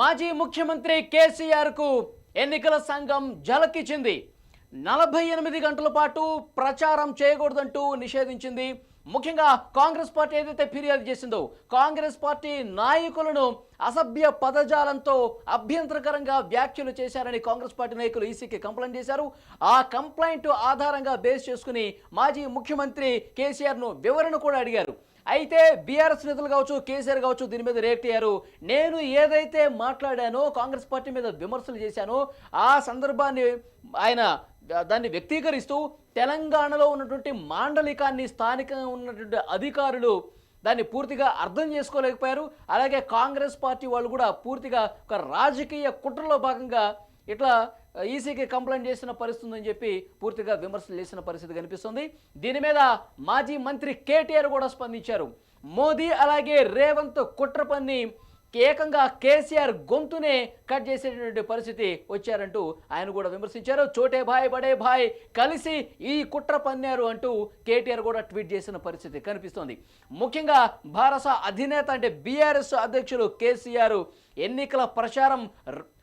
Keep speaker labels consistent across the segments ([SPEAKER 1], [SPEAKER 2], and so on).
[SPEAKER 1] మాజీ ముఖ్యమంత్రి కేసీఆర్కు ఎన్నికల సంఘం జలకిచ్చింది నలభై ఎనిమిది గంటల పాటు ప్రచారం చేయకూడదంటూ నిషేధించింది. ముఖ్యంగా కాంగ్రెస్ పార్టీ ఏదైతే ఫిర్యాదు చేసిందో కాంగ్రెస్ పార్టీ నాయకులను అసభ్య పదజాలంతో అభ్యంతరకరంగా వ్యాఖ్యలు చేశారని కాంగ్రెస్ పార్టీ నాయకులు ఈసీకి కంప్లైంట్ చేశారు. ఆ కంప్లైంట్ ఆధారంగా బేస్ చేసుకుని మాజీ ముఖ్యమంత్రి కేసీఆర్ను వివరణ కూడా అడిగారు. అయితే బీఆర్ఎస్ నేతలు కావచ్చు కేసీఆర్ కావచ్చు దీని మీద రియాక్ట్ అయ్యారు నేను ఏదైతే మాట్లాడానో కాంగ్రెస్ పార్టీ మీద విమర్శలు చేశానో ఆ సందర్భాన్ని ఆయన దాన్ని వ్యక్తీకరిస్తూ తెలంగాణలో ఉన్నటువంటి మాండలికాన్ని స్థానికంగా ఉన్నటువంటి అధికారులు దాన్ని పూర్తిగా అర్థం చేసుకోలేకపోయారు. అలాగే కాంగ్రెస్ పార్టీ వాళ్ళు కూడా పూర్తిగా ఒక రాజకీయ కుట్రలో భాగంగా ఇట్లా ఈసీకి కంప్లైంట్ చేసిన పరిస్థితి ఉందని చెప్పి పూర్తిగా విమర్శలు చేసిన పరిస్థితి కనిపిస్తుంది. దీని మీద మాజీ మంత్రి కేటీఆర్ కూడా స్పందించారు. మోదీ అలాగే రేవంత్ కుట్ర పన్ని ఏకంగా కేసీఆర్ గొంతునే కట్ చేసేటటువంటి పరిస్థితి వచ్చారంటూ ఆయన కూడా విమర్శించారు. చోటే భాయ్ బడే భాయ్ కలిసి ఈ కుట్ర పన్నారు అంటూ కేటీఆర్ కూడా ట్వీట్ చేసిన పరిస్థితి కనిపిస్తోంది. ముఖ్యంగా భారత అధినేత అంటే బీఆర్ఎస్ అధ్యక్షులు కేసీఆర్ ఎన్నికల ప్రచారం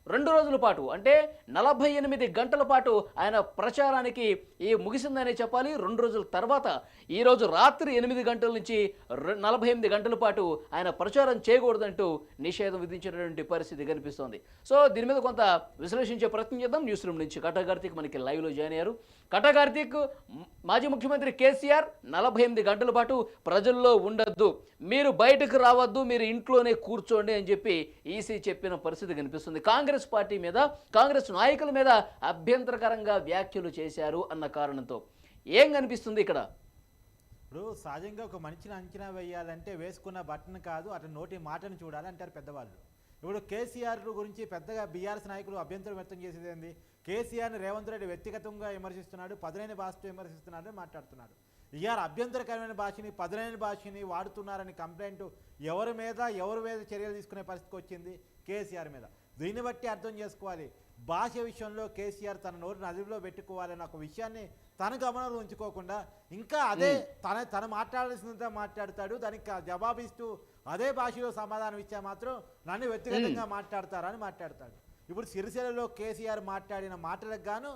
[SPEAKER 1] రెండు రోజుల పాటు అంటే నలభై ఎనిమిది గంటల పాటు ఆయన ప్రచారానికి ఈ ముగిసిందనే చెప్పాలి. రెండు రోజుల తర్వాత ఈరోజు రాత్రి ఎనిమిది గంటల నుంచి నలభై ఎనిమిది గంటల పాటు ఆయన ప్రచారం చేయకూడదంటూ నిషేధం విధించినటువంటి పరిస్థితి కనిపిస్తోంది. సో దీని మీద కొంత విశ్లేషించే ప్రయత్నం చేద్దాం. న్యూస్ రూమ్ నుంచి కటా మనకి లైవ్లో జాయిన్ అయ్యారు. కటా కార్తీక్ మాజీ ముఖ్యమంత్రి కేసీఆర్ నలభై ఎనిమిది గంటల పాటు ప్రజల్లో ఉండొద్దు. మీరు బయటకు రావద్దు మీరు ఇంట్లోనే కూర్చోండి అని చెప్పి ఈసీ చెప్పిన పరిస్థితి కనిపిస్తుంది. కాంగ్రెస్ పార్టీ మీద కాంగ్రెస్ నాయకుల మీద అభ్యంతరకరంగా వ్యాఖ్యలు చేశారు అన్న కారణంతో. ఏం కనిపిస్తుంది ఇక్కడ?
[SPEAKER 2] ఇప్పుడు సహజంగా ఒక మనిషిని అంచనా వేయాలంటే వేసుకున్న బట్టను కాదు అతని నోటి మాటను చూడాలి అంటారు పెద్దవాళ్ళు. ఇప్పుడు కేసీఆర్ గురించి పెద్దగా బీఆర్ఎస్ నాయకులు అభ్యంతరం వ్యక్తం చేసేది కేసీఆర్ని రేవంత్ రెడ్డి వ్యక్తిగతంగా విమర్శిస్తున్నాడు పదునైన భాషతో విమర్శిస్తున్నాడు అని మాట్లాడుతున్నాడు. ఇవాళ అభ్యంతరకరమైన భాషని పదునైన భాషని వాడుతున్నారని కంప్లైంట్ ఎవరి మీద ఎవరి మీద చర్యలు తీసుకునే పరిస్థితికి వచ్చింది కేసీఆర్ మీద. దీన్ని బట్టి అర్థం చేసుకోవాలి. భాష విషయంలో కేసీఆర్ తన నోరుని అదుపులో పెట్టుకోవాలన్న ఒక విషయాన్ని తన గమనంలో ఉంచుకోకుండా ఇంకా అదే తన తను మాట్లాడాల్సినంత మాట్లాడతాడు. దానికి జవాబిస్తూ అదే భాషలో సమాధానం ఇచ్చా మాత్రం నన్ను వ్యక్తిగతంగా మాట్లాడతారని మాట్లాడతాడు. ఇప్పుడు సిరిసిల్లలో కేసీఆర్ మాట్లాడిన మాటలకు గాను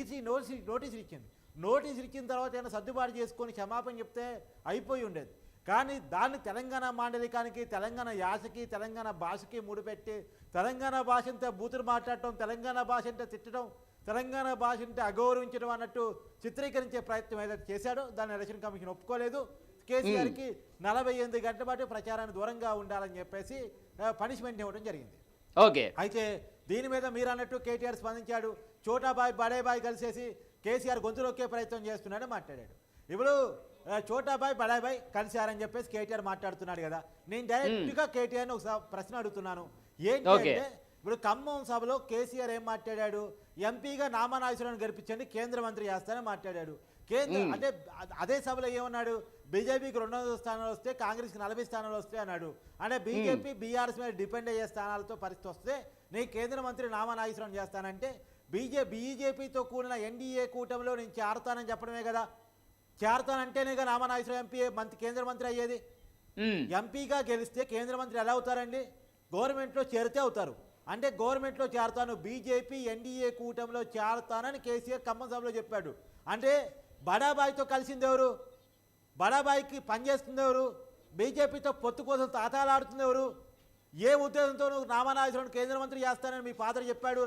[SPEAKER 2] ఈసీ నోటీస్ నోటీసులు ఇచ్చింది. నోటీసులు ఇచ్చిన తర్వాత ఏమైనా సర్దుబాటు చేసుకొని క్షమాపణ చెప్తే అయిపోయి ఉండేది. కానీ దాన్ని తెలంగాణ మాండలికానికి తెలంగాణ యాసకి తెలంగాణ భాషకి ముడిపెట్టి తెలంగాణ భాష అంటే బూతులు మాట్లాడటం తెలంగాణ భాష అంటే తిట్టడం తెలంగాణ భాష అంటే అగౌరవించడం అన్నట్టు చిత్రీకరించే ప్రయత్నం ఏదైతే చేశాడో దాన్ని ఎలక్షన్ కమిషన్ ఒప్పుకోలేదు. కేసీఆర్కి నలభై ఎనిమిది గంటల పాటు ప్రచారానికి దూరంగా ఉండాలని చెప్పేసి పనిష్మెంట్ ఇవ్వడం జరిగింది.
[SPEAKER 1] ఓకే.
[SPEAKER 2] అయితే దీని మీద మీరు అన్నట్టు కేటీఆర్ స్పందించాడు. చోటాబాయ్ బడేబాయ్ కలిసేసి కేసీఆర్ గొంతు నొక్కే ప్రయత్నం చేస్తున్నాడు మాట్లాడాడు. ఇప్పుడు చోటాబాయ్ బడాబాయ్ కలిశారని చెప్పేసి కేటీఆర్ మాట్లాడుతున్నాడు కదా. నేను డైరెక్ట్గా కేటీఆర్ని ఒక ప్రశ్న అడుగుతున్నాను. ఏంటి
[SPEAKER 1] Okay.
[SPEAKER 2] అంటే ఇప్పుడు ఖమ్మం సభలో కేసీఆర్ ఏం మాట్లాడాడు? ఎంపీగా నామానాయకులను గెలిపించండి కేంద్ర మంత్రి చేస్తానని మాట్లాడాడు. కేంద్ర అంటే అదే సభలో ఏమన్నాడు? బీజేపీకి రెండు వందల స్థానాలు వస్తే కాంగ్రెస్కి నలభై స్థానాలు వస్తాయి అన్నాడు. అంటే బీజేపీ బీఆర్ఎస్ మీద డిపెండ్ అయ్యే స్థానాలతో పరిస్థితి వస్తే నేను కేంద్ర మంత్రి నామనాగేశ్వరం చేస్తానంటే బీజే బీజేపీతో కూడిన ఎన్డీఏ కూటమిలో నేను చేరతానని చెప్పడమే కదా. చేరతానంటేనే కదా నామనాగేశ్వరం ఎంపీ మంత్రి కేంద్ర మంత్రి అయ్యేది. ఎంపీగా గెలిస్తే కేంద్ర మంత్రి ఎలా అవుతారండి? గవర్నమెంట్లో చేరితే అవుతారు. అంటే గవర్నమెంట్లో చేరతాను బీజేపీ ఎన్డీఏ కూటమిలో చేరతానని కేసీఆర్ ఖమ్మం సభలో చెప్పాడు. అంటే బడాబాయితో కలిసింది ఎవరు? బడాబాయికి పనిచేస్తుంది ఎవరు? బీజేపీతో పొత్తు కోసం తాతాలాడుతుంది ఎవరు? ఏ ఉద్దేశంతో నువ్వు కేంద్ర మంత్రి చేస్తానని మీ ఫాదర్ చెప్పాడు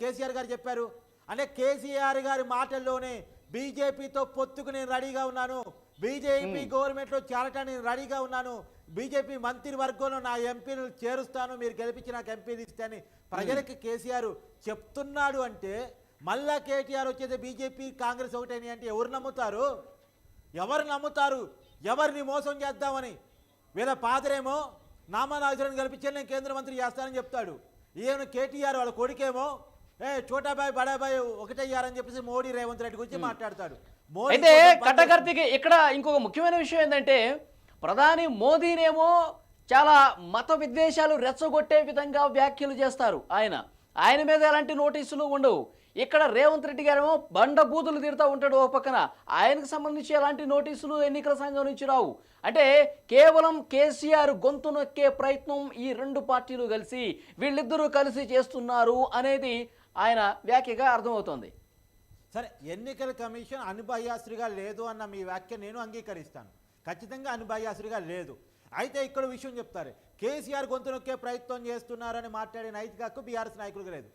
[SPEAKER 2] కేసీఆర్ గారు చెప్పారు. అంటే కేసీఆర్ గారి మాటల్లోనే బీజేపీతో పొత్తుకు నేను రెడీగా ఉన్నాను. బీజేపీ గవర్నమెంట్లో చేరటానికి నేను రెడీగా ఉన్నాను. బీజేపీ మంత్రివర్గంలో నా ఎంపీలు చేరుస్తాను మీరు గెలిపించి నాకు ఎంపీలు ఇస్తే అని ప్రజలకి కేసీఆర్ చెప్తున్నాడు అంటే మళ్ళా కేటీఆర్ వచ్చేది బీజేపీ కాంగ్రెస్ ఒకటేని అంటే ఎవరు నమ్ముతారు? ఎవరు నమ్ముతారు? ఎవరిని మోసం చేద్దామని? వీళ్ళ పాదరేమో నామనాథులను కల్పించి నేను కేంద్ర మంత్రి చేస్తానని చెప్తాడు. ఈయన కేటీఆర్ వాళ్ళ కొడుకేమో ఏ చోటాబాయ్ బడాబాయ్ ఒకటయ్యారని చెప్పేసి మోడీ రేవంత్ రెడ్డి గురించి మాట్లాడతాడు.
[SPEAKER 1] అయితే. కట్టకర్తికి ఇక్కడ ఇంకొక ముఖ్యమైన విషయం ఏంటంటే ప్రధాని మోదీనేమో చాలా మత విద్వేషాలు రెచ్చగొట్టే విధంగా వ్యాఖ్యలు చేస్తారు ఆయన. ఆయన మీద ఎలాంటి నోటీసులు ఉండవు. ఇక్కడ రేవంత్ రెడ్డి గారేమో బండ బూతులు తిడతా ఉంటాడు ఓ పక్కన. ఆయనకు సంబంధించి ఎలాంటి నోటీసులు ఎన్నికల సంఘం నుంచి రావు. అంటే కేవలం కేసీఆర్ గొంతు నొక్కే ప్రయత్నం ఈ రెండు పార్టీలు కలిసి వీళ్ళిద్దరూ కలిసి చేస్తున్నారు అనేది ఆయన వ్యాఖ్యగా అర్థమవుతోంది.
[SPEAKER 2] సరే ఎన్నికల కమిషన్ అనుభయాసుడిగా లేదు అన్న మీ వ్యాఖ్య నేను అంగీకరిస్తాను. ఖచ్చితంగా అనుభయాసుడిగా లేదు. అయితే ఇక్కడ విషయం చెప్తారు. కేసీఆర్ గొంతు నొక్కే ప్రయత్నం చేస్తున్నారని మాట్లాడే నైతిక హక్కు బీఆర్ఎస్ నాయకులకు లేదు.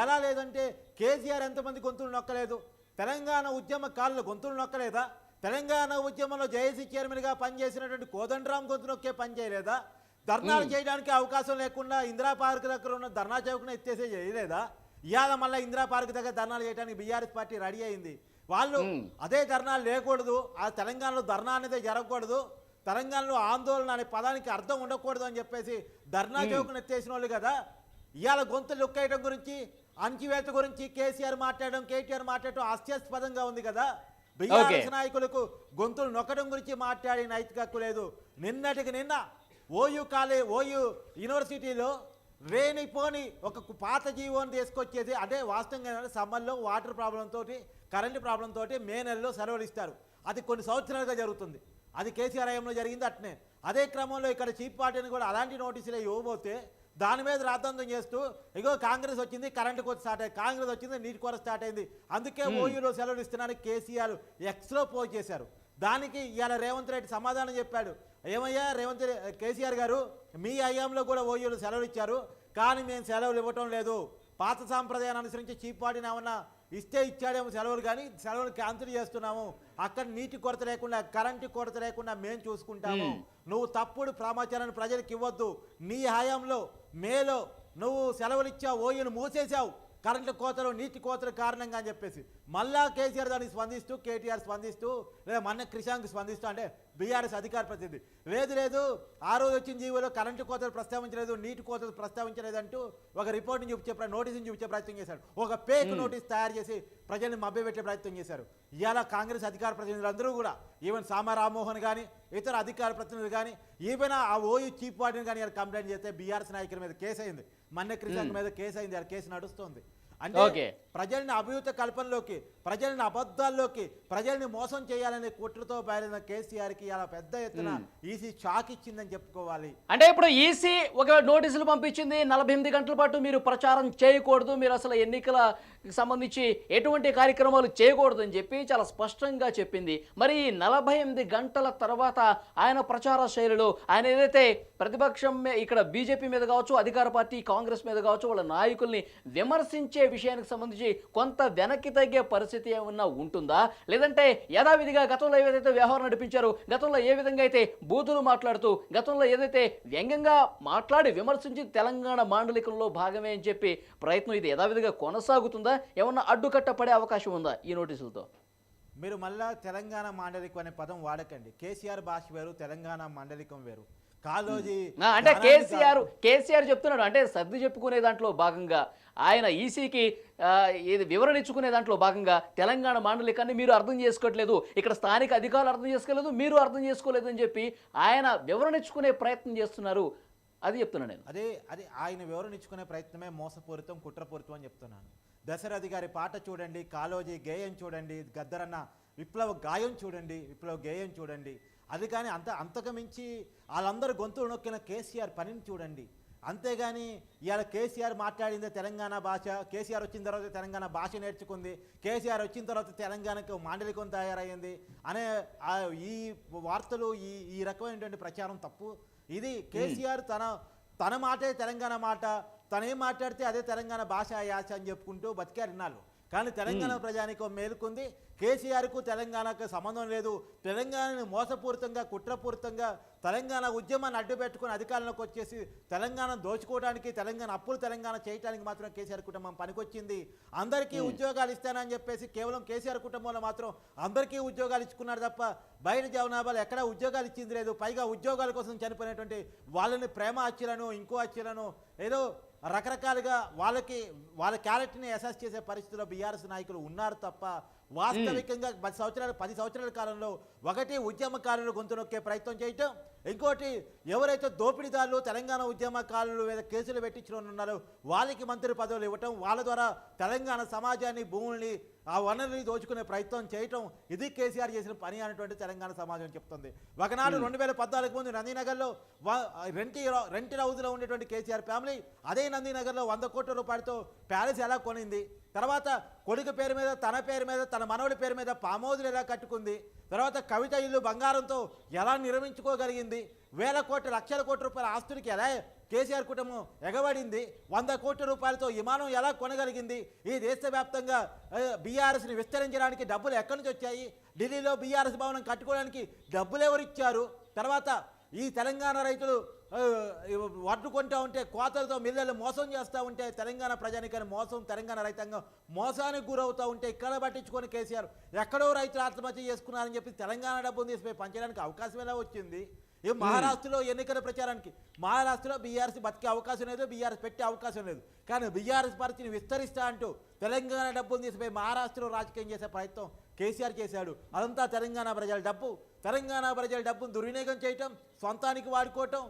[SPEAKER 2] ఎలా లేదంటే కేసీఆర్ ఎంతమంది గొంతులు నొక్కలేదు? తెలంగాణ ఉద్యమ కాళ్ళు గొంతులు నొక్కలేదా? తెలంగాణ ఉద్యమంలో జేఏసీ చైర్మన్గా పనిచేసినటువంటి కోదండరాం గొంతు నొక్కే పని చేయలేదా? ధర్నాలు చేయడానికి అవకాశం లేకుండా ఇందిరా పార్క్ దగ్గర ఉన్న ధర్నా చౌక్ను ఎత్తేసే చేయలేదా? ఇవాళ మళ్ళీ ఇందిరా పార్క్ దగ్గర ధర్నాలు చేయడానికి బీఆర్ఎస్ పార్టీ రెడీ అయింది. వాళ్ళు అదే ధర్నాలు లేకూడదు ఆ తెలంగాణలో ధర్నా అనేది జరగకూడదు తెలంగాణలో ఆందోళన అనే పదానికి అర్థం ఉండకూడదు అని చెప్పేసి ధర్నా చౌక్ను ఎత్తేసిన వాళ్ళు కదా ఇవాళ గొంతు లొక్కేయడం గురించి అణచివేత గురించి కేసీఆర్ మాట్లాడడం కేటీఆర్ మాట్లాడడం హాస్యాస్పదంగా ఉంది కదా? బీఆర్ఎస్ నాయకులకు గొంతులు నొక్కడం గురించి మాట్లాడే నైతిక హక్కు లేదు. నిన్నటికి నిన్న ఓయూ కాలే ఓయూ యూనివర్సిటీలో రేణిపోని ఒక పాత జీవోని తీసుకొచ్చేది అదే వాస్తవంగా సమ్మర్లో వాటర్ ప్రాబ్లం తోటి కరెంటు ప్రాబ్లం తోటి మే నెలలో సెలవులు ఇస్తారు. అది కొన్ని సంవత్సరాలుగా జరుగుతుంది. అది కేసీఆర్ హయాంలో జరిగింది అట్నే. అదే క్రమంలో ఇక్కడ చీఫ్ పార్టీని కూడా అలాంటి నోటీసులు ఇవ్వబోతే దాని మీద రాద్ధాంతం చేస్తూ ఇగో కాంగ్రెస్ వచ్చింది కరెంటు కొత్త స్టార్ట్ అయింది కాంగ్రెస్ వచ్చింది నీటి కొర స్టార్ట్ అయింది. అందుకే ఓయూలో సెలవులు ఇస్తున్నారని కేసీఆర్ ఎక్స్లో పోస్ట్ చేశారు. దానికి ఇవాళ రేవంత్ రెడ్డి సమాధానం చెప్పాడు. ఏమయ్యా రేవంత్ రెడ్డి కేసీఆర్ గారు మీ హయాంలో కూడా ఓయూలు సెలవులు ఇచ్చారు కానీ మేము సెలవులు ఇవ్వటం లేదు. పాత సాంప్రదాయాన్ని అనుసరించి చీఫ్ పార్టీని ఏమన్నా ఇస్తే ఇచ్చాడేమో సెలవులు కానీ సెలవులు క్యాన్సిల్ చేస్తున్నాము. అక్కడ నీటి కొరత లేకుండా కరెంటు కొరత లేకుండా మేము చూసుకుంటాము. నువ్వు తప్పుడు సమాచారాన్ని ప్రజలకు ఇవ్వద్దు. నీ హయాంలో మేలో నువ్వు సెలవులు ఇచ్చావు ఓయూను మూసేశావు. కరెంటు కోతలు నీటి కోతల కారణంగా అని చెప్పేసి. మళ్ళా కేసీఆర్ దానికి స్పందిస్తూ కేటీఆర్ స్పందిస్తూ లేదా మొన్న క్రిషాంక్ స్పందిస్తూ అంటే బీఆర్ఎస్ అధికార ప్రతినిధి. లేదు లేదు ఆ రోజు వచ్చిన జీవోలో కరెంటు కోతలు ప్రస్తావించలేదు నీటి కోతలు ప్రస్తావించలేదు అంటూ ఒక రిపోర్ట్ని చూపించే నోటీసుని చూపించే ప్రయత్నం చేశారు. ఒక పేక్ నోటీస్ తయారు చేసి ప్రజల్ని మభ్యపెట్టే ప్రయత్నం చేశారు. ఇవాళ కాంగ్రెస్ అధికార ప్రతినిధులు అందరూ కూడా ఈవెన్ సామా రామ్మోహన్ కానీ ఇతర అధికార ప్రతినిధులు కానీ ఈవెన్ ఆ ఓయూ చీఫ్ పార్టీని కానీ కంప్లైంట్ చేస్తే బీఆర్ఎస్ నాయకుల మీద కేసు అయింది మన్నె క్రిషాంక్ మీద కేసు అయింది కేసు నడుస్తుంది. అంటే
[SPEAKER 1] ఓకే.
[SPEAKER 2] ప్రజల్ని అభివృద్ధి కల్పనలోకి ప్రజల్ని అబద్ధాల్లోకి ప్రజల్ని మోసం చేయాలనే కుట్రతో బయలుదేరిన కేసీఆర్కి ఇలా పెద్ద ఎత్తున ఈసీ షాక్ ఇచ్చిందని చెప్పుకోవాలి.
[SPEAKER 1] అంటే ఇప్పుడు ఈసీ ఒక నోటీసులు పంపించింది నలభై ఎనిమిది గంటల పాటు మీరు ప్రచారం చేయకూడదు మీరు అసలు ఎన్నికల సంబంధించి ఎటువంటి కార్యక్రమాలు చేయకూడదు అని చెప్పి చాలా స్పష్టంగా చెప్పింది. మరి ఈ నలభై ఎనిమిది గంటల తర్వాత ఆయన ప్రచార శైలిలో ఆయన ఏదైతే ప్రతిపక్షం ఇక్కడ బీజేపీ మీద కావచ్చు అధికార పార్టీ కాంగ్రెస్ మీద కావచ్చు వాళ్ళ నాయకుల్ని విమర్శించే విషయానికి సంబంధించి కొంత వెనక్కి తగ్గే పరిస్థితి ఏమన్నా ఉంటుందా? లేదంటే యథావిధిగా గతంలో ఏదైతే వ్యవహారం నడిపించారో గతంలో ఏ విధంగా అయితే బూతులు మాట్లాడుతూ గతంలో ఏదైతే వ్యంగ్యంగా మాట్లాడి విమర్శించి తెలంగాణ మాండలికంలో భాగమే అని చెప్పి ప్రయత్నం ఇది యథావిధిగా కొనసాగుతుందా? ఏమన్నా అడ్డుకట్ట పడే అవకాశం ఉందా ఈ నోటీసులతో?
[SPEAKER 2] మీరు మళ్ళా తెలంగాణ మాండలికం అనే పదం వాడకండి. కేసీఆర్ భాష వేరు తెలంగాణ మాండలికం వేరు. కాలోజీ
[SPEAKER 1] అంటే కేసీఆర్ కేసీఆర్ చెప్తున్నాడు అంటే సర్ది చెప్పుకునే దాంట్లో భాగంగా ఆయన ఈసీకి ఇది వివరణ ఇచ్చుకునే దాంట్లో భాగంగా తెలంగాణ మాండలికాన్ని మీరు అర్థం చేసుకోవట్లేదు ఇక్కడ స్థానిక అధికారులు అర్థం చేసుకోలేదు మీరు అర్థం చేసుకోలేదు అని చెప్పి ఆయన వివరణ ఇచ్చుకునే ప్రయత్నం చేస్తున్నారు. అది చెప్తున్నాను నేను.
[SPEAKER 2] అదే అది ఆయన వివరణ ఇచ్చుకునే ప్రయత్నమే మోసపూరితం కుట్రపూరితం అని చెప్తున్నాను. దశరథి గారి పాట చూడండి కాలోజీ గేయం చూడండి గద్దరన్న విప్లవ గాయం చూడండి విప్లవ గేయం చూడండి. అది కానీ అంత అంతకు మించి వాళ్ళందరూ గొంతులు నొక్కిన కేసీఆర్ పనిని చూడండి. అంతేగాని ఇవాళ కేసీఆర్ మాట్లాడిందే తెలంగాణ భాష కేసీఆర్ వచ్చిన తర్వాత తెలంగాణ భాష నేర్చుకుంది కేసీఆర్ వచ్చిన తర్వాత తెలంగాణకు మాండలికం తయారయ్యింది అనే ఈ వార్తలు ఈ ఈ రకమైనటువంటి ప్రచారం తప్పు. ఇది కేసీఆర్ తన తన మాటే తెలంగాణ మాట తను మాట్లాడితే అదే తెలంగాణ భాష యాస అని చెప్పుకుంటూ బతికారు ఇన్నాళ్ళు. కానీ తెలంగాణ ప్రజానికం మేలుకుంది. కేసీఆర్కు తెలంగాణకు సంబంధం లేదు. తెలంగాణని మోసపూరితంగా కుట్రపూరితంగా తెలంగాణ ఉద్యమాన్ని అడ్డు పెట్టుకుని అధికారంలోకి వచ్చేసి తెలంగాణ దోచుకోవడానికి తెలంగాణ అప్పులు తెలంగాణ చేయడానికి మాత్రం కేసీఆర్ కుటుంబం పనికొచ్చింది. అందరికీ ఉద్యోగాలు ఇస్తానని చెప్పేసి కేవలం కేసీఆర్ కుటుంబంలో మాత్రం అందరికీ ఉద్యోగాలు ఇచ్చుకున్నారు తప్ప బయట జవనాభాలు ఎక్కడ ఉద్యోగాలు ఇచ్చింది లేదు. పైగా ఉద్యోగాల కోసం చనిపోయినటువంటి వాళ్ళని ప్రేమ హత్యలను ఇంకో హత్యలను ఏదో రకరకాలుగా వాళ్ళకి వాళ్ళ క్యారెక్టర్ని అసెస్ చేసే పరిస్థితిలో బీఆర్ఎస్ నాయకులు ఉన్నారు తప్ప వాస్తవికంగా పది సంవత్సరాలు పది సంవత్సరాల కాలంలో ఒకటి ఉద్యమకారులు గొంతు నొక్కే ప్రయత్నం చేయటం ఇంకోటి ఎవరైతే దోపిడీదారులు తెలంగాణ ఉద్యమకారులు మీద కేసులు పెట్టించిన ఉన్నారో వాళ్ళకి మంత్రి పదవులు ఇవ్వటం వాళ్ళ ద్వారా తెలంగాణ సమాజాన్ని భూముల్ని ఆ వనరుల్ని దోచుకునే ప్రయత్నం చేయటం ఇది కేసీఆర్ చేసిన పని అనేటువంటి తెలంగాణ సమాజం చెప్తుంది. ఒకనాడు రెండు వేల పద్నాలుగు ముందు నందీనగర్లో రెంటి రెంటి హౌస్లో ఉండేటువంటి కేసీఆర్ ఫ్యామిలీ అదే నందీనగర్లో వంద కోట్ల రూపాయలతో ప్యాలెస్ ఎలా కొనింది? తర్వాత కొడుకు పేరు మీద తన పేరు మీద తన మనవడి పేరు మీద పామోదులు ఎలా కట్టుకుంది? తర్వాత కవిత ఇల్లు బంగారంతో ఎలా నిర్మించుకోగలిగింది? వేల కోట్ల లక్షల కోట్ల రూపాయల ఆస్తులకి ఎలా కేసీఆర్ కుటుంబం ఎగబడింది? వంద కోట్ల రూపాయలతో విమానం ఎలా కొనగలిగింది? ఈ దేశవ్యాప్తంగా బీఆర్ఎస్ని విస్తరించడానికి డబ్బులు ఎక్కడి నుంచి వచ్చాయి? ఢిల్లీలో బీఆర్ఎస్ భవనం కట్టుకోవడానికి డబ్బులు ఎవరు ఇచ్చారు? తర్వాత ఈ తెలంగాణ రైతులు ఆ, వడ్లు కొంటా ఉంటే కోతలతో మిల్లలు మోసం చేస్తూ ఉంటే తెలంగాణ ప్రజానికాన్ని మోసం తెలంగాణ రైతాంగం మోసానికి గురవుతూ ఉంటే ఇక్కడ పట్టించుకొని కేసీఆర్ ఎక్కడో రైతులు ఆత్మహత్య చేసుకున్నారని చెప్పి తెలంగాణ డబ్బును తీసిపోయి పంచడానికి అవకాశం ఎలా వచ్చింది? ఈ మహారాష్ట్రలో ఎన్నికల ప్రచారానికి మహారాష్ట్రలో బీఆర్ఎస్ బతికే అవకాశం లేదు బీఆర్ఎస్ పెట్టే అవకాశం లేదు. కానీ బీఆర్ఎస్ పార్టీని విస్తరిస్తా అంటూ తెలంగాణ డబ్బును తీసిపోయి మహారాష్ట్రలో రాజకీయం చేసే ప్రయత్నం కేసీఆర్ చేశాడు. అదంతా తెలంగాణ ప్రజల డబ్బు. తెలంగాణ ప్రజల డబ్బును దుర్వినియోగం చేయటం సొంతానికి వాడుకోవటం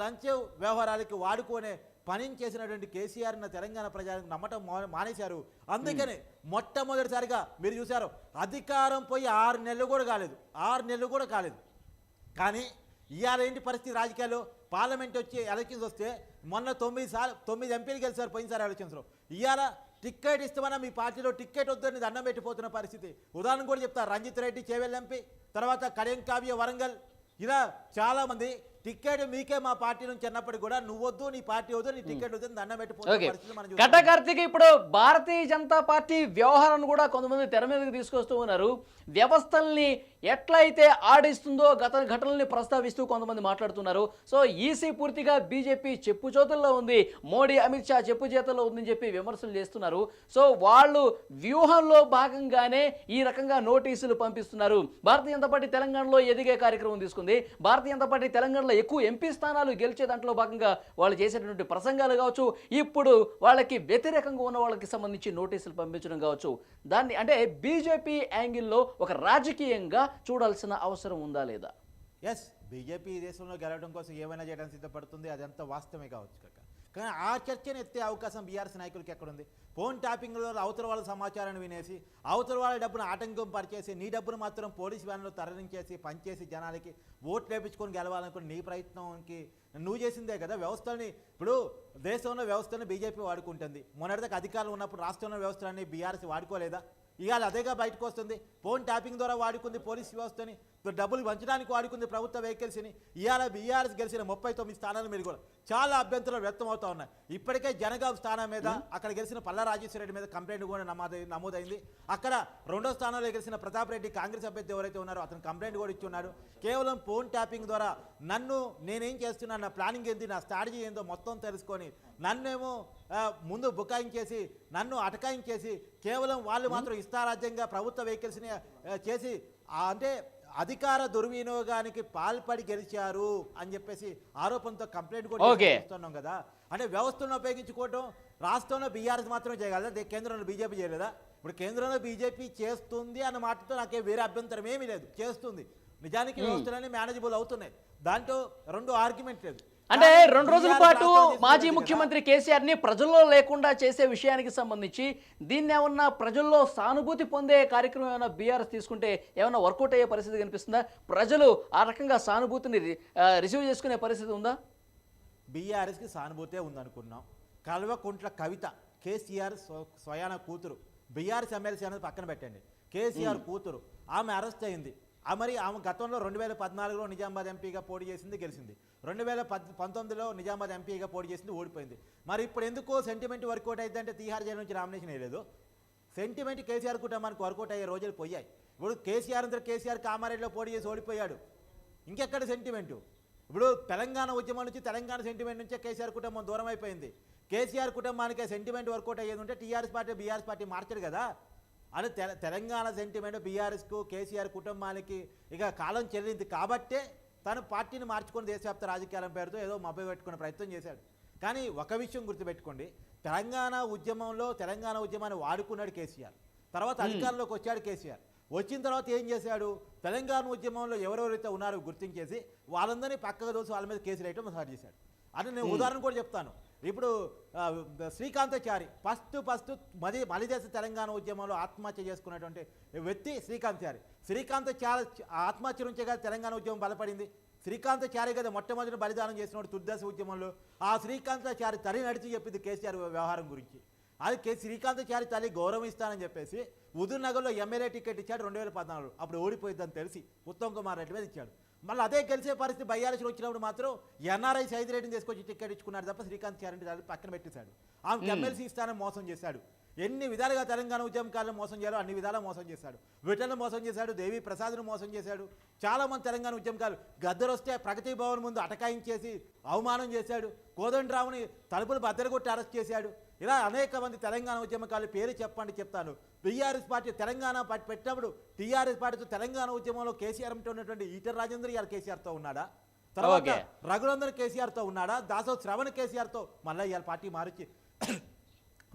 [SPEAKER 2] లంచ వ్యవహారాలకి వాడుకునే పనిని చేసినటువంటి కేసీఆర్ న తెలంగాణ ప్రజలకు నమ్మటం మానేశారు. అందుకని మొట్టమొదటిసారిగా మీరు చూశారు అధికారం పోయి ఆరు నెలలు కూడా కాలేదు ఆరు నెలలు కూడా కాలేదు. కానీ ఇవాళ ఏంటి పరిస్థితి రాజకీయాలు పార్లమెంట్ వచ్చి ఎలక్షన్స్ వస్తే మొన్న తొమ్మిది సార్లు తొమ్మిది ఎంపీలు గెలిచారు పోయినసారి ఎలక్షన్స్లో ఇవాళ టికెట్ ఇస్తామన్నా మీ పార్టీలో టికెట్ వద్దని దండం పెట్టిపోతున్న పరిస్థితి. ఉదాహరణ కూడా చెప్తారు రంజిత్ రెడ్డి చేవెల్ ఎంపీ తర్వాత కడియం కావ్య వరంగల్ ఇలా చాలామంది టికెట్ మీకే మా పార్టీ నుంచి అన్నప్పటికీ కూడా నువ్వొద్దు నీ పార్టీ వద్దు నీ టికెట్ వద్దు దండం పెట్టిపోతున్న
[SPEAKER 1] ఓకే.
[SPEAKER 2] పరిస్థితి మనం
[SPEAKER 1] కట్ట
[SPEAKER 2] చూస్తున్నాం.
[SPEAKER 1] కార్తీక్ ఇప్పుడు భారతీయ జనతా పార్టీ వ్యవహారాన్ని కూడా కొంతమంది తెర మీదకి తీసుకొస్తూ ఉన్నారు. వ్యవస్థల్ని ఎట్లయితే ఆడిస్తుందో గత ఘటనల్ని ప్రస్తావిస్తూ కొంతమంది మాట్లాడుతున్నారు. సో ఈసీ పూర్తిగా బీజేపీ చెప్పు చేతుల్లో ఉంది. మోడీ అమిత్ షా చెప్పు చేతుల్లో ఉందని చెప్పి విమర్శలు చేస్తున్నారు. సో వాళ్ళు వ్యూహంలో భాగంగానే ఈ రకంగా నోటీసులు పంపిస్తున్నారు. భారతీయ జనతా పార్టీ తెలంగాణలో ఎదిగే కార్యక్రమం తీసుకుంది. భారతీయ జనతా పార్టీ తెలంగాణలో ఎక్కువ ఎంపీ స్థానాలు గెలిచే దాంట్లో భాగంగా వాళ్ళు చేసేటటువంటి ప్రసంగాలు కావచ్చు ఇప్పుడు వాళ్ళకి వ్యతిరేకంగా ఉన్న వాళ్ళకి సంబంధించి నోటీసులు పంపించడం కావచ్చు. దాన్ని అంటే బీజేపీ యాంగిల్లో ఒక రాజకీయంగా చూడాల్సిన అవసరం ఉందా లేదా?
[SPEAKER 2] ఎస్ బీజేపీ దేశంలో గెలవడం కోసం ఏమైనా చేయడానికి సిద్ధపడుతుంది అదంతా వాస్తవమే కావచ్చు కాక. కానీ ఆ చర్చను ఎత్తే అవకాశం బీఆర్ఎస్ నాయకులకి ఎక్కడుంది? ఫోన్ ట్యాపింగ్ ద్వారా అవతల వాళ్ళ సమాచారాన్ని వినేసి అవతల వాళ్ళ డబ్బును ఆటంకం పరిచేసి నీ డబ్బును మాత్రం పోలీస్ వ్యాన్లో తరలించేసి పనిచేసి జనాలకి ఓట్లు వేపించుకొని గెలవాలనుకుని నీ ప్రయత్నంకి నువ్వు చేసిందే కదా వ్యవస్థని ఇప్పుడు దేశంలో వ్యవస్థను బీజేపీ వాడుకుంటుంది. మొన్నటిదాకా అధికారులు ఉన్నప్పుడు రాష్ట్రంలో వ్యవస్థలన్నీ బీఆర్ఎస్ వాడుకోలేదా? ఇవాళ అదేగా బయటకు వస్తుంది. ఫోన్ ట్యాపింగ్ ద్వారా వాడుకుంది పోలీస్ వ్యవస్థని. డబ్బులు పంచడానికి వాడుకుంది ప్రభుత్వ వెహికల్స్ని. ఇవాళ బీఆర్ఎస్ గెలిచిన ముప్పై తొమ్మిది స్థానాల మీద కూడా చాలా అభ్యంతరాలు వ్యక్తం అవుతా ఉన్నాయి. ఇప్పటికే జనగాం స్థానం మీద అక్కడ గెలిచిన పల్లా రాజేశ్వర రెడ్డి మీద కంప్లైంట్ కూడా నమోదై నమోదైంది. అక్కడ రెండో స్థానంలో గెలిచిన ప్రతాప్ రెడ్డి కాంగ్రెస్ అభ్యర్థి ఎవరైతే ఉన్నారో అతను కంప్లైంట్ కూడా ఇచ్చి ఉన్నాడు కేవలం ఫోన్ ట్యాపింగ్ ద్వారా నన్ను నేనేం చేస్తున్నాను నా ప్లానింగ్ ఏంటి నా స్ట్రాటజీ ఏందో మొత్తం తెలుసుకొని నన్నేమో ముందు బుకాయించేసి నన్ను అటకాయించేసి కేవలం వాళ్ళు మాత్రం ఇష్టారాజ్యంగా ప్రభుత్వ వెహికల్స్ని చేసి అంటే అధికార దుర్వినియోగానికి పాల్పడి గెలిచారు అని చెప్పేసి ఆరోపణతో కంప్లైంట్ కూడా. చేస్తున్నాం కదా. అంటే వ్యవస్థలను ఉపయోగించుకోవటం రాష్ట్రంలో బీఆర్ఎస్ మాత్రమే చేయగలదా? కేంద్రంలో బీజేపీ చేయలేదా? ఇప్పుడు కేంద్రంలో బీజేపీ చేస్తుంది అన్న మాటతో నాకే వేరే అభ్యంతరం ఏమీ లేదు. చేస్తుంది. నిజానికి వ్యవస్థలన్నీ మేనేజబుల్ అవుతున్నాయి. దాంట్లో రెండు ఆర్గ్యుమెంట్ లేదు.
[SPEAKER 1] అంటే రెండు రోజుల పాటు మాజీ. ముఖ్యమంత్రి కేసీఆర్ని ప్రజల్లో లేకుండా చేసే విషయానికి సంబంధించి దీన్ని ఏమన్నా ప్రజల్లో సానుభూతి పొందే కార్యక్రమం ఏమైనా బీఆర్ఎస్ తీసుకుంటే ఏమైనా వర్కౌట్ అయ్యే పరిస్థితి కనిపిస్తుందా? ప్రజలు ఆ రకంగా సానుభూతిని రిసీవ్ చేసుకునే పరిస్థితి ఉందా?
[SPEAKER 2] బీఆర్ఎస్కి సానుభూతే ఉందనుకున్నాం. కల్వకుంట్ల కవిత కేసీఆర్ స్వ- స్వయాన కూతురు. బీఆర్ఎస్ ఎమ్మెల్సీ అనేది పక్కన పెట్టండి. కేసీఆర్ కూతురు. ఆమె అరెస్ట్ అయింది. ఆ మరి ఆమె గతంలో రెండు వేల పద్నాలుగులో నిజామాబాద్ ఎంపీగా పోటీ చేసింది గెలిచింది. రెండు వేల పద్ పంతొమ్మిదిలో నిజామాబాద్ ఎంపీగా పోటీ చేసింది ఓడిపోయింది. మరి ఇప్పుడు ఎందుకో సెంటిమెంట్ వర్కౌట్ అయిందంటే తీహార్ జైలు నుంచి నామినేషన్ వేయలేదు సెంటిమెంట్ కేసీఆర్ కుటుంబానికి వర్కౌట్ అయ్యే రోజులు పోయాయి. ఇప్పుడు కేసీఆర్ అందరూ కేసీఆర్ కామారెడ్డిలో పోటీ చేసి ఓడిపోయాడు. ఇంకెక్కడ సెంటిమెంటు ఇప్పుడు తెలంగాణ ఉద్యమం నుంచి తెలంగాణ సెంటిమెంట్ నుంచే కేసీఆర్ కుటుంబం దూరం అయిపోయింది. కేసీఆర్ కుటుంబానికి సెంటిమెంట్ వర్కౌట్ అయ్యేది ఉంటే టీఆర్ఎస్ పార్టీ బీఆర్ఎస్ పార్టీ మార్చడు కదా. అని తెల- తెలంగాణ సెంటిమెంట్ బీఆర్ఎస్కు కేసీఆర్ కుటుంబానికి ఇక కాలం చెల్లింది కాబట్టే తను పార్టీని మార్చుకొని దేశవ్యాప్త రాజకీయాల పేరుతో ఏదో మభ్య పెట్టుకునే ప్రయత్నం చేశాడు. కానీ ఒక విషయం గుర్తుపెట్టుకోండి. తెలంగాణ ఉద్యమంలో తెలంగాణ ఉద్యమాన్ని వాడుకున్నాడు కేసీఆర్. తర్వాత అధికారంలోకి వచ్చాడు కేసీఆర్. వచ్చిన తర్వాత ఏం చేశాడు? తెలంగాణ ఉద్యమంలో ఎవరెవరైతే ఉన్నారో గుర్తించేసి వాళ్ళందరినీ పక్కకు దోసి వాళ్ళ మీద కేసులు వేయటం స్టార్ట్ చేశాడు అని నేను ఉదాహరణ కూడా చెప్తాను. ఇప్పుడు శ్రీకాంతాచారి ఫస్ట్ ఫస్ట్ మది మలిదేశ తెలంగాణ ఉద్యమంలో ఆత్మహత్య చేసుకున్నటువంటి వ్యక్తి శ్రీకాంతాచారి. శ్రీకాంతాచారి ఆత్మహత్య నుంచే కదా తెలంగాణ ఉద్యమం బలపడింది. శ్రీకాంతాచారి కదా మొట్టమొదటి బలిదానం చేసినప్పుడు తుర్దశ ఉద్యమంలో. ఆ శ్రీకాంతాచారి తల్లి నడిచి చెప్పింది కేసీఆర్ వ్యవహారం గురించి. అది కే శ్రీకాంతాచారి తల్లి గౌరవం ఇస్తానని చెప్పేసి హుజూర్నగర్లో ఎమ్మెల్యే టికెట్ ఇచ్చాడు రెండు వేల పద్నాలుగు అప్పుడు ఓడిపోయిందని తెలిసి ఉత్తమ్ కుమార్ రెడ్డి మీద ఇచ్చాడు. మళ్ళీ అదే గెలిచే పరిస్థితి బయ్యాలసి వచ్చినప్పుడు మాత్రం ఎన్ఆర్ఐ సైజ్ రేటింగ్ తీసుకొచ్చి టికెట్ ఇచ్చుకున్నాడు తప్ప శ్రీకాంత్ తల్లి పక్కన పెట్టేశాడు. ఆమెకు ఎమ్మెల్సీ ఇస్తానని మోసం చేశాడు. ఎన్ని విధాలుగా తెలంగాణ ఉద్యమకాలను మోసం చేయాలో అన్ని విధాలా మోసం చేశాడు. విటలను మోసం చేశాడు దేవి ప్రసాద్ను మోసం చేశాడు. చాలా మంది తెలంగాణ ఉద్యమకాలు గద్దరు వస్తే ప్రగతి భవన్ ముందు అటకాయించేసి అవమానం చేశాడు. కోదండరావుని తలుపులు బద్దలు అరెస్ట్ చేశాడు. ఇలా అనేక మంది తెలంగాణ ఉద్యమకాలు పేరు చెప్పండి చెప్తాను. టీఆర్ఎస్ పార్టీ తెలంగాణ పార్టీ పెట్టినప్పుడు టీఆర్ఎస్ పార్టీతో తెలంగాణ ఉద్యమంలో కేసీఆర్ ఉన్నటువంటి ఈటర్ రాజేంద్ర ఇవాళ కేసీఆర్తో ఉన్నాడా? తర్వాత. రఘునందన్ కేసీఆర్తో ఉన్నాడా? దాసో శ్రవణ్ కేసీఆర్తో మళ్ళీ ఇవాళ పార్టీ మారిచి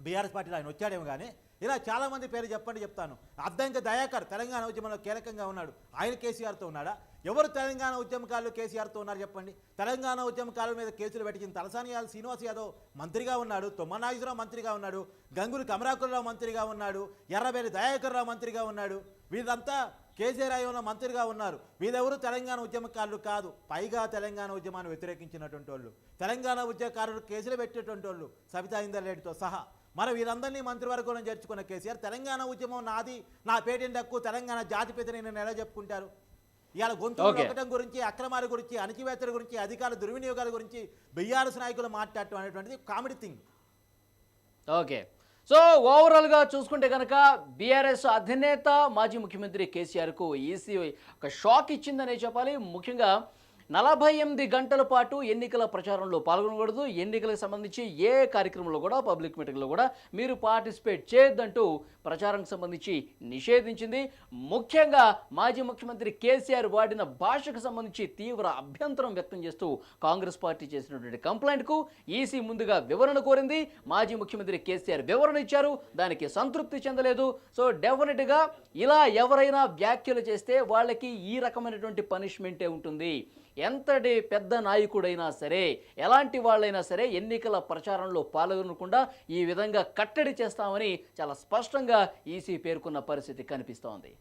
[SPEAKER 2] బీఆర్ఎస్ పార్టీలో ఆయన వచ్చాడేమో కానీ ఇలా చాలా మంది పేరు చెప్పండి చెప్తాను. అద్దంక దయాకర్ తెలంగాణ ఉద్యమంలో కీలకంగా ఉన్నాడు. ఆయన కేసీఆర్తో ఉన్నాడా? ఎవరు తెలంగాణ ఉద్యమకారులు కేసీఆర్తో ఉన్నారు చెప్పండి? తెలంగాణ ఉద్యమకారుల మీద కేసులు పెట్టించిన తలసాని యాదవ్ శ్రీనివాస్ యాదవ్ మంత్రిగా ఉన్నాడు తొమ్మనాగేశ్వరరావు మంత్రిగా ఉన్నాడు గంగులు కమరాకులరావు మంత్రిగా ఉన్నాడు ఎర్రబేలి దయాకర్ రావు మంత్రిగా ఉన్నాడు. వీరంతా కేసీఆర్ హయాంలో మంత్రిగా ఉన్నారు. వీళ్ళెవరు తెలంగాణ ఉద్యమకారులు కాదు. పైగా తెలంగాణ ఉద్యమాన్ని వ్యతిరేకించినటువంటి వాళ్ళు. తెలంగాణ ఉద్యమకారులు కేసులు పెట్టేటువంటి వాళ్ళు సబితా ఇందర్ రెడ్డితో సహా. మరి వీరందరినీ మంత్రివర్గంలో చేర్చుకున్న కేసీఆర్ తెలంగాణ ఉద్యమం నాది నా పేటెంట్ హక్కు తెలంగాణ జాతిపేత నేను ఎలా చెప్పుకుంటారు? ఇవాళ గొంతు. నొక్కటం గురించి అక్రమాల గురించి అణచివేతల గురించి అధికార దుర్వినియోగాల గురించి బీఆర్ఎస్ నాయకులు మాట్లాడటం అనేటువంటిది కామెడీ థింగ్.
[SPEAKER 1] ఓకే. సో ఓవరాల్గా చూసుకుంటే కనుక బీఆర్ఎస్ అధినేత మాజీ ముఖ్యమంత్రి కేసీఆర్కు ఈసీ ఒక షాక్ ఇచ్చిందనే చెప్పాలి. ముఖ్యంగా నలభై ఎనిమిది గంటల పాటు ఎన్నికల ప్రచారంలో పాల్గొనకూడదు. ఎన్నికలకు సంబంధించి ఏ కార్యక్రమంలో కూడా పబ్లిక్ మీటింగ్లో కూడా మీరు పార్టిసిపేట్ చేయొద్దంటూ ప్రచారానికి సంబంధించి నిషేధించింది. ముఖ్యంగా మాజీ ముఖ్యమంత్రి కేసీఆర్ వాడిన భాషకు సంబంధించి తీవ్ర అభ్యంతరం వ్యక్తం చేస్తూ కాంగ్రెస్ పార్టీ చేసినటువంటి కంప్లైంట్కు ఈసీ ముందుగా వివరణ కోరింది. మాజీ ముఖ్యమంత్రి కేసీఆర్ వివరణ ఇచ్చారు. దానికి సంతృప్తి చెందలేదు. సో డెఫినెట్గా ఇలా ఎవరైనా వ్యాఖ్యలు చేస్తే వాళ్ళకి ఈ రకమైనటువంటి పనిష్మెంటే ఉంటుంది. ఎంతటి పెద్ద నాయకుడైనా సరే ఎలాంటి వాళ్ళైనా సరే ఎన్నికల ప్రచారంలో పాల్గొనకుండా ఈ విధంగా కట్టడి చేస్తామని చాలా స్పష్టంగా ఈసీ పేర్కొన్న పరిస్థితి కనిపిస్తోంది.